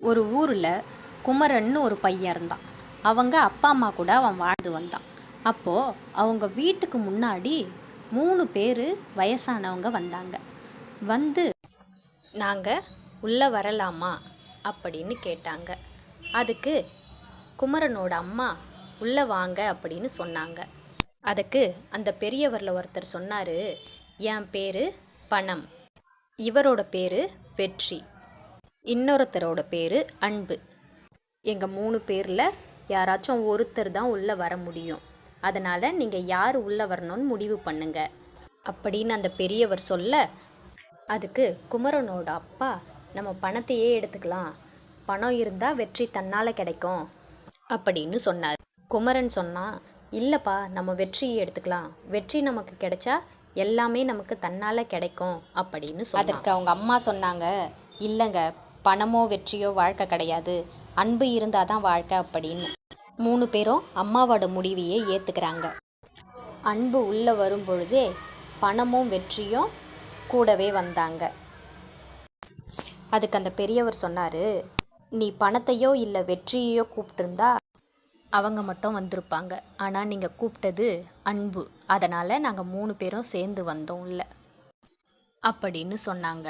ஒரு ஊரில் குமரன்னு ஒரு பையன் இருந்தான். அவங்க அப்பா அம்மா கூட அவன் வாழ்ந்து வந்தான். அப்போது அவங்க வீட்டுக்கு முன்னாடி மூணு பேர் வயசானவங்க வந்தாங்க. வந்து நாங்கள் உள்ளே வரலாமா? அப்படின்னு கேட்டாங்க. அதுக்கு குமரனோட அம்மா உள்ளே வாங்க அப்படின்னு சொன்னாங்க. அதுக்கு அந்த பெரியவரில் ஒருத்தர் சொன்னார் என் பேர் பணம் இவரோட பேர் வெற்றி. இன்னொருத்தரோட பேர் அன்பு. எங்கள் மூணு பேரில் யாராச்சும் ஒருத்தர் தான் உள்ளே வர முடியும். அதனால் நீங்கள் யார் உள்ளே வரணும்னு முடிவு பண்ணுங்க. அப்படின்னு அந்த பெரியவர் சொல்ல அதுக்கு குமரனோட அப்பா நம்ம பணத்தையே எடுத்துக்கலாம். பணம் இருந்தால் வெற்றி தன்னால் கிடைக்கும். அப்படின்னு சொன்னார். குமரன் சொன்னா இல்லைப்பா நம்ம வெற்றியை எடுத்துக்கலாம். வெற்றி நமக்கு கிடைச்சா எல்லாமே நமக்கு தன்னால் கிடைக்கும். அப்படின்னு அதற்கு அவங்க அம்மா சொன்னாங்க இல்லைங்க பணமோ வெற்றியோ வாழ்க்கை கிடையாது. அன்பு இருந்தால் தான் வாழ்க்கை அப்படின்னு. மூணு பேரும் அம்மாவோட முடிவையே ஏற்றுக்கிறாங்க அன்பு உள்ளே வரும் பொழுதே பணமும் வெற்றியும் கூடவே வந்தாங்க. அதுக்கு அந்த பெரியவர் சொன்னார் நீ பணத்தையோ இல்லை வெற்றியையோ கூப்பிட்டுருந்தா அவங்க மட்டும் வந்திருப்பாங்க. ஆனால் நீங்கள் கூப்பிட்டது அன்பு. அதனால் நாங்கள் மூணு பேரும் சேர்ந்து வந்தோம் இல்லை. அப்படின்னு சொன்னாங்க.